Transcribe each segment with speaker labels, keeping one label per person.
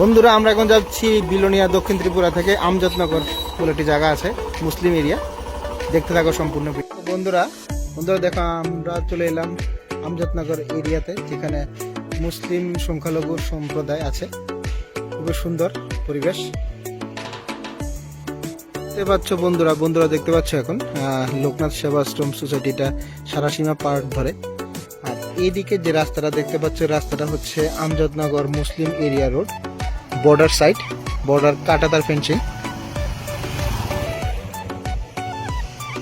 Speaker 1: বন্ধুরা, আমরা এখন যাচ্ছি বিলোনিয়া দক্ষিণ ত্রিপুরা থেকে আমজাদনগর বলে একটি জায়গা আছে, মুসলিম এরিয়া। দেখতে থাকো সম্পূর্ণ। বন্ধুরা বন্ধুরা দেখো, আমরা চলে এলাম আমজাদনগর এরিয়াতে, যেখানে মুসলিম সংখ্যালঘু সম্প্রদায় আছে। খুবই সুন্দর পরিবেশ। দেখতে পাচ্ছ বন্ধুরা বন্ধুরা দেখতে পাচ্ছ এখন লোকনাথ সেবাশ্রম সোসাইটিটা সারাসীমা পার্ক ধরে। আর এইদিকে যে রাস্তাটা দেখতে পাচ্ছ, রাস্তাটা হচ্ছে Amjadnagar Muslim area road. Border side border কাটাতার fencing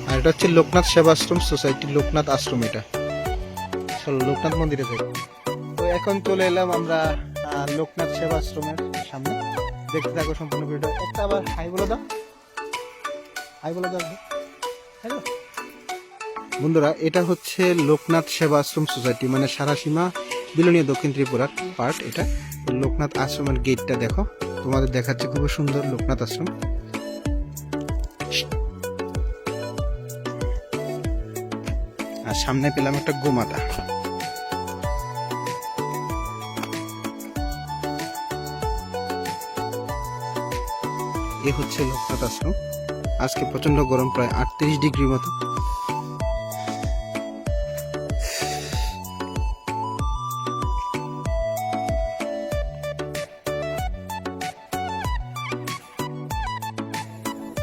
Speaker 1: আর এটা হচ্ছে লোকনাথ সেবাশ্রম সোসাইটি, লোকনাথ আশ্রম এটা। চলো লোকনাথ মন্দিরে থেকে তো এখন চলে এলাম আমরা লোকনাথ সেবাশ্রমের সামনে। দেখতে থাকো সম্পূর্ণ ভিডিও একটা আবার হাই বলে দাও। হাই বলে দাও। হ্যালো বন্ধুরা, এটা হচ্ছে লোকনাথ সেবা আশ্রম সোসাইটি মানে সারাসীমা বিলনীয় দক্ষিণ ত্রিপুরার পার্ট এটা। লোকনাথ আশ্রমের গেটটা দেখো। তোমাদের দেখাচ্ছে খুবই সুন্দর লোকনাথ আশ্রম। আর সামনে পেলাম একটা গোমাতা। এ হচ্ছে লোকনাথ আশ্রম। আজকে প্রচণ্ড গরম, প্রায় আটত্রিশ ডিগ্রি মতো।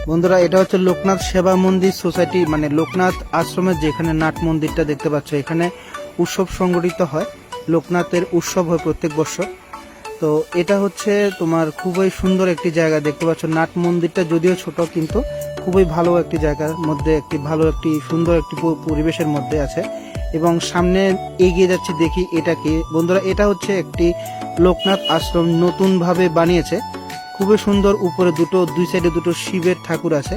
Speaker 1: বন্ধুরা, এটা হচ্ছে লোকনাথ সেবা মন্দির সোসাইটি মানে লোকনাথ আশ্রমের যেখানে নাট মন্দিরটা দেখতে পাচ্ছ, এখানে উৎসব সংগঠিত হয়, লোকনাথের উৎসব হয় প্রত্যেক বছর। তো এটা হচ্ছে তোমার খুবই সুন্দর একটি জায়গা, দেখতে পাচ্ছ নাট মন্দিরটা যদিও ছোট, কিন্তু খুবই ভালো একটি জায়গার মধ্যে একটি ভালো একটি সুন্দর একটি পরিবেশের মধ্যে আছে। এবং সামনে এগিয়ে যাচ্ছি, দেখি এটা কি। বন্ধুরা, এটা হচ্ছে একটি লোকনাথ আশ্রম নতুনভাবে বানিয়েছে। খুবই সুন্দর উপরে দুটো, দুই সাইডে দুটো শিবের ঠাকুর আছে।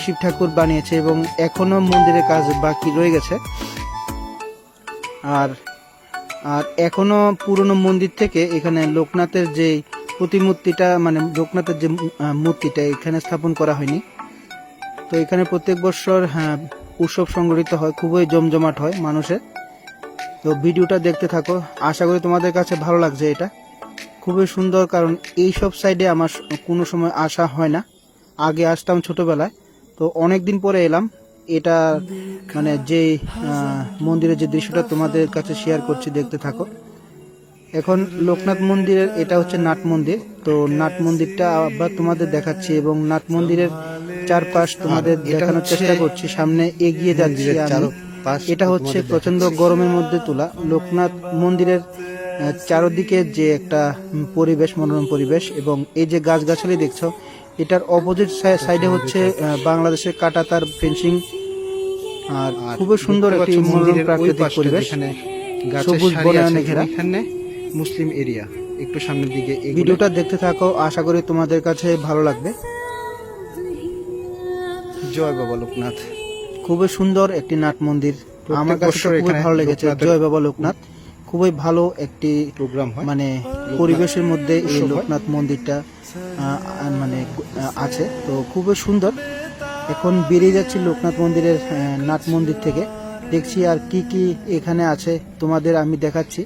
Speaker 1: শিব ঠাকুর বানিয়েছে এবং এখনও মন্দিরের কাজ বাকি রয়ে গেছে। আর আর এখনও পুরনো মন্দির থেকে এখানে লোকনাথের যে প্রতিমূর্তিটা মানে লোকনাথের যে মূর্তিটা এখানে স্থাপন করা হয়নি। তো এখানে প্রত্যেক বছর হ্যাঁ উৎসব সংগঠিত হয়, খুবই জমজমাট হয় মানুষের। তো ভিডিওটা দেখতে থাকো। আশা করি তোমাদের কাছে ভালো লাগছে এটা। খুবই সুন্দর কারণ এই সব সাইডে আমার কোনো সময় আসা হয় না। আগে আসতাম ছোটবেলায় তো অনেক দিন পরে এলাম। এটা মানে যে মন্দিরের যে দৃশ্যটা তোমাদের কাছে শেয়ার করছি দেখতে থাকো। এখন লোকনাথ মন্দিরের এটা হচ্ছে নাট মন্দির। তো নাট মন্দিরটা আবার তোমাদের দেখাচ্ছি এবং নাট মন্দিরের চারপাশ তোমাদের দেখানোর চেষ্টা করছি। সামনে এগিয়ে যাচ্ছি এটা হচ্ছে প্রচণ্ড গরমের মধ্যে তোলা। লোকনাথ মন্দিরের চারদিকে যে একটা পরিবেশ মনোরম পরিবেশ এবং এই যে গাছগাছালি দেখছ এটার অপোজিট সাইডে হচ্ছে বাংলাদেশের কাটাতার ফেন্সিং আর খুবই সুন্দর একটি মনোরম প্রাকৃতিক পরিবেশ। সবুজ বনায়নে ঘেরা
Speaker 2: মুসলিম এরিয়া। একটু সামনের দিকে
Speaker 1: ভিডিওটা দেখতে থাকো আশা করি তোমাদের কাছে ভালো লাগবে।
Speaker 2: জয় বাবা লোকনাথ।
Speaker 1: খুবই সুন্দর একটি নাট মন্দির। আমার কাছে খুবই ভালো লেগেছে। জয় বাবা লোকনাথ। খুবই ভালো একটি
Speaker 2: প্রোগ্রাম হয়।
Speaker 1: মানে পরিবেশের মধ্যে এই লোকনাথ মন্দিরটা মানে আছে। তো খুবই সুন্দর। এখন বেরিয়ে যাচ্ছি লোকনাথ মন্দিরের নাট মন্দির থেকে। দেখছি আর কি কি এখানে আছে তোমাদের আমি দেখাচ্ছি।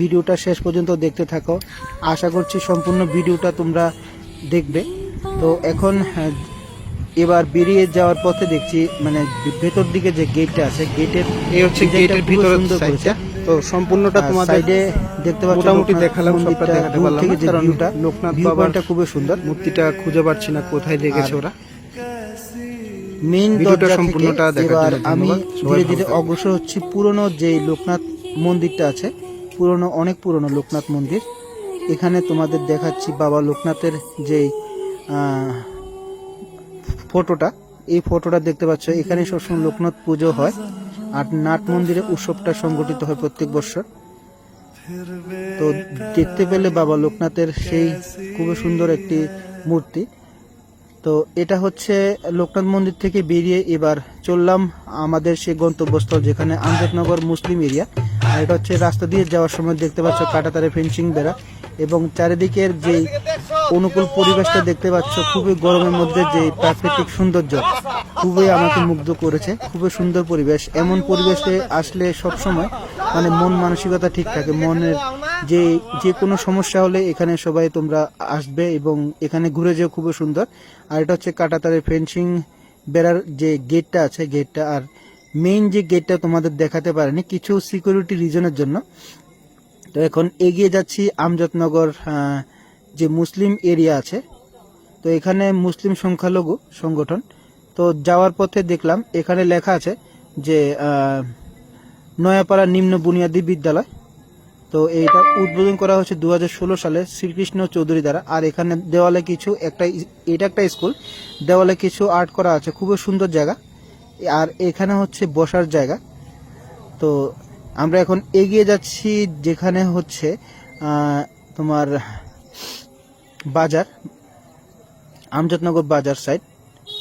Speaker 1: ভিডিওটা শেষ পর্যন্ত দেখতে থাকো। আশা করছি সম্পূর্ণ ভিডিওটা তোমরা দেখবে। তো এখন আহ, এবার বেরিয়ে যাওয়ার পথে দেখছি মানে ভেতর দিকে যে গেটটা আছে গেটের
Speaker 2: এই হচ্ছে গেটের ভিতরের
Speaker 1: সুন্দর করেছে।
Speaker 2: তো সম্পূর্ণটা তোমাদের
Speaker 1: সাইডে দেখতে পাচ্ছ
Speaker 2: মোটামুটি দেখালাম সবটা দেখাতে পারলাম কারণ লোকনাথ
Speaker 1: পয়েন্টটা খুবই সুন্দর।
Speaker 2: মূর্তিটা খুঁজে পাচ্ছি না কোথায় রেখেছে ওরা।
Speaker 1: মেইন
Speaker 2: ভিডিওটা সম্পূর্ণটা দেখার
Speaker 1: আমি ধীরে ধীরে অগ্রসর হচ্ছি পুরনো যে লোকনাথ মন্দিরটা আছে পুরনো অনেক পুরনো লোকনাথ মন্দির। এখানে তোমাদের দেখাচ্ছি বাবা লোকনাথের যে আহ, ফটোটা এই ফটোটা দেখতে পাচ্ছ। এখানে সবসময় লোকনাথ পুজো হয়। আর নাট মন্দিরে উৎসবটা সংগঠিত হয় প্রত্যেক বছর। তো দেখতে পেলে বাবা লোকনাথের সেই খুবই সুন্দর একটি মূর্তি। তো এটা হচ্ছে লোকনাথ মন্দির থেকে বেরিয়ে এবার চললাম আমাদের সেই গন্তব্যস্থল যেখানে আমজাদনগর মুসলিম এরিয়া। আর এটা হচ্ছে রাস্তা দিয়ে যাওয়ার সময় দেখতে পাচ্ছ কাটাতারে ফেন্সিং বেড়া। এবং চারিদিকের যে অনুকূল পরিবেশটা দেখতে পাচ্ছ, খুবই গরমের মধ্যে যে প্রাকৃতিক সৌন্দর্য, খুবই আমাকে মুগ্ধ করেছে। খুবই সুন্দর পরিবেশ, এমন পরিবেশে আসলে সব সময় মানে মন মানসিকতা ঠিক থাকে, মনের যে যে কোনো সমস্যা হলে এখানে সবাই তোমরা আসবে এবং এখানে ঘুরে যেও, খুবই সুন্দর। আর এটা হচ্ছে কাটাতারের ফেন্সিং বেড়ার যে গেটটা আছে, গেটটা, আর মেইন যে গেটটা তোমাদের দেখাতে পারেনি, কিছু সিকিউরিটি রিজনের জন্য। তো এখন এগিয়ে যাচ্ছি আমজাদনগর যে মুসলিম এরিয়া আছে। তো এখানে মুসলিম সংখ্যালঘু সংগঠন। তো যাওয়ার পথে দেখলাম, এখানে লেখা আছে যে নয়াপাড়া নিম্ন বুনিয়াদী বিদ্যালয়। তো এইটা উদ্বোধন করা হয়েছে দু হাজার ষোলো সালে শ্রীকৃষ্ণ চৌধুরী দ্বারা। আর এখানে দেওয়ালে কিছু একটা এটা একটা স্কুল। দেওয়ালে কিছু আর্ট করা আছে, খুবই সুন্দর জায়গা। আর এখানে হচ্ছে বসার জায়গা। তো আমরা এখন এগিয়ে যাচ্ছি যেখানে হচ্ছে তোমার বাজার, আমজাদনগর বাজার সাইড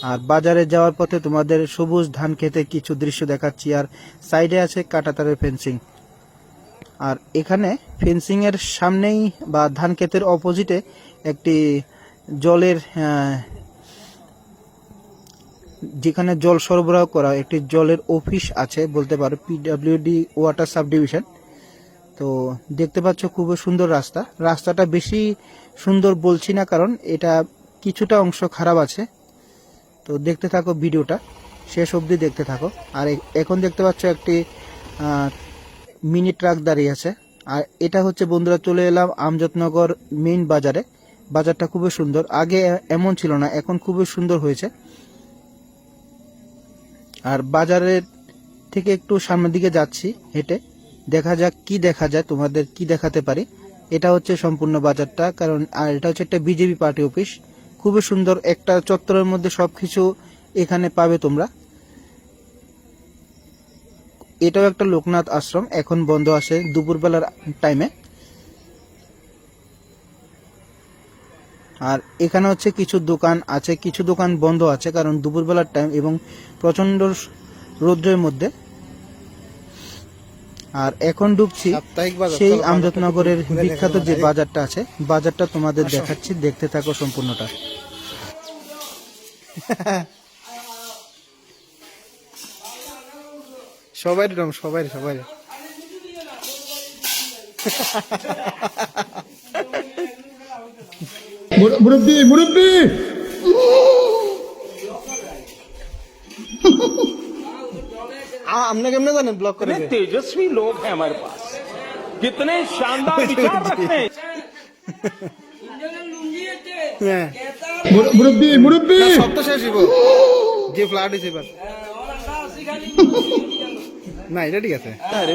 Speaker 1: আর বাজারে যাওয়ার পথে তোমাদের সবুজ ধান খেতে কিছু দৃশ্য দেখাচ্ছি, আর সাইডে আছে কাটাতারের ফেন্সিং আর এখানে ফেন্সিং এর সামনেই বা ধান ক্ষেতের অপোজিটে একটি জলের যেখানে জল সরবরাহ করা একটি জলের অফিস আছে, বলতে পারো পিডব্লিউডি ওয়াটার সাব ডিভিশন তো দেখতে পাচ্ছ খুবই সুন্দর রাস্তা। রাস্তাটা বেশি সুন্দর বলছি না, কারণ এটা কিছুটা অংশ খারাপ আছে। তো দেখতে থাকো ভিডিওটা, শেষ অবধি দেখতে থাকো। আর এখন দেখতে পাচ্ছ একটি মিনি ট্রাক দাঁড়িয়ে আছে। আর এটা হচ্ছে, বন্ধুরা, চলে এলাম আমজাদনগর মেইন বাজারে। বাজারটা খুবই সুন্দর। আগে এমন ছিল না, এখন খুবই সুন্দর হয়েছে। আর বাজারের থেকে একটু সামনের দিকে যাচ্ছি হেঁটে। দেখা যাক কি দেখা যায়, তোমাদের কি দেখাতে পারি। এটা হচ্ছে সম্পূর্ণ বাজারটা, কারণ, আর এটা হচ্ছে একটা বিজেপি পার্টি অফিস। খুবই সুন্দর একটা চত্বরের মধ্যে সবকিছু এখানে পাবে তোমরা। এটাও একটা লোকনাথ আশ্রম, এখন বন্ধ আছে দুপুরবেলার টাইমে আর এখানে হচ্ছে কিছু দোকান আছে কিছু দোকান বন্ধ আছে কারণ দুপুরবেলার টাইম এবং প্রচণ্ড রৌদ্রের মধ্যে। আর এখন ঢুকছি
Speaker 2: সাপ্তাহিক বাজার
Speaker 1: সেই আমজাদনগরের বিখ্যাত যে বাজারটা আছে বাজারটা তোমাদের দেখাচ্ছি দেখতে থাকো সম্পূর্ণটা।
Speaker 2: সবাই রকম সবাই সবাই
Speaker 3: মুরব্বী মুরব্বী
Speaker 2: আপনি কেমনে জানেন ব্লক করে
Speaker 4: कितने तेजस्वी लोग हैं हमारे पास कितने शानदार विचार रखते हैं
Speaker 2: হ্যাঁ
Speaker 3: মুরব্বী মুরব্বী
Speaker 2: না, সব তো শেষ হইব যে ফ্লাট হয়েছে এবার না এটা ঠিক আছে
Speaker 4: अरे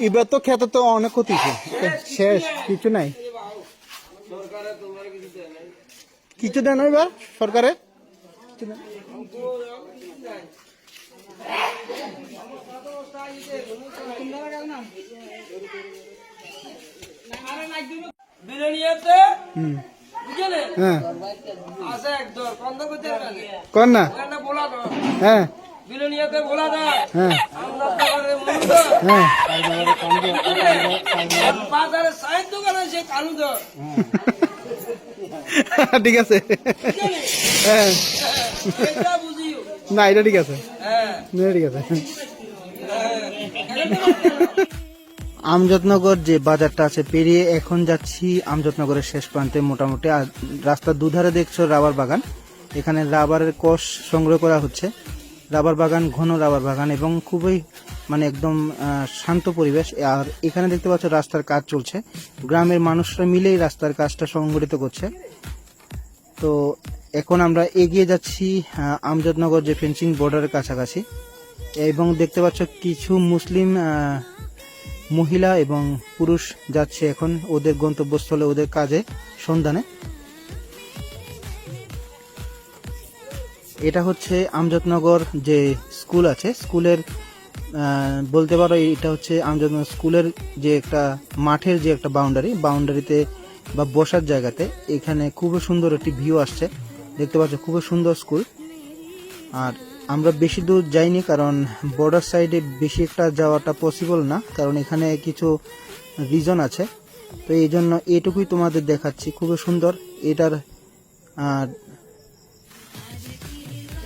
Speaker 2: এবার তো খেতে তো অনেক ক্ষতি। শেষ কিছু নাই। কিছু দেন এবার সরকারে? হ্যাঁ। কর না। হ্যাঁ।
Speaker 5: বিরিয়ানিতে বলা যায়
Speaker 2: হ্যাঁ।
Speaker 5: আমরা
Speaker 2: হ্যাঁ।
Speaker 5: বাজারে সাইড দোকান আছে কালু
Speaker 2: ঠিক আছে। হ্যাঁ। না এটা ঠিক আছে।
Speaker 5: হ্যাঁ।
Speaker 2: ঠিক আছে।
Speaker 1: আমজাদনগর যে বাজারটা আছে পেরিয়ে এখন যাচ্ছি আমজাদনগরের শেষ প্রান্তে মোটামুটি। আর রাস্তার দুধারে দেখছ রাবার বাগান। এখানে রাবারের কষ সংগ্রহ করা হচ্ছে। রাবার বাগান, ঘন রাবার বাগান এবং খুবই মানে একদম শান্ত পরিবেশ। আর এখানে দেখতে পাচ্ছ রাস্তার কাজ চলছে। গ্রামের মানুষরা মিলেই রাস্তার কাজটা সংগঠিত করছে। তো এখন আমরা এগিয়ে যাচ্ছি আমজাদনগর যে ফেন্সিং বর্ডারের কাছাকাছি। এবং দেখতে পাচ্ছ কিছু মুসলিম মহিলা এবং পুরুষ যাচ্ছে এখন ওদের গন্তব্যস্থলে, ওদের কাজে সন্ধানে। এটা হচ্ছে আমজাদনগর যে স্কুল আছে, স্কুলের বলতে পারো এটা হচ্ছে আমজাদনগর স্কুলের যে একটা মাঠের যে একটা বাউন্ডারি বাউন্ডারিতে বা বসার জায়গাতে এখানে খুবই সুন্দর একটি ভিউ আসছে। দেখতে পাচ্ছ খুবই সুন্দর স্কুল। আর আমরা বেশি দূর যাইনি কারণ বর্ডার সাইডে বেশি একটা যাওয়াটা পসিবল না, কারণ এখানে কিছু রিজন আছে। তো এই জন্য এটুকুই তোমাদের দেখাচ্ছি খুবই সুন্দর। এটার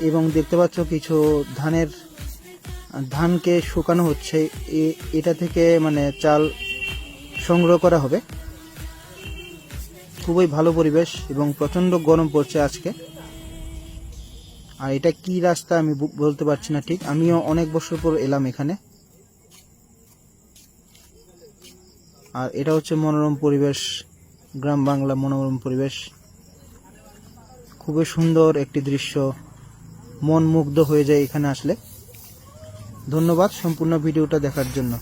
Speaker 1: এবং দেখতে পাচ্ছ কিছু ধানের, ধানকে শুকানো হচ্ছে। এটা থেকে মানে চাল সংগ্রহ করা হবে। খুবই ভালো পরিবেশ এবং প্রচণ্ড গরম পড়ছে আজকে। আর এটা কি রাস্তা আমি বলতে পারছি না ঠিক। আমিও অনেক বছর পর এলাম এখানে। আর এটা হচ্ছে মনোরম পরিবেশ, গ্রাম বাংলা মনোরম পরিবেশ। খুবই সুন্দর একটি দৃশ্য। মন মুগ্ধ হয়ে যায় এখানে আসলে। ধন্যবাদ সম্পূর্ণ ভিডিওটা দেখার জন্য।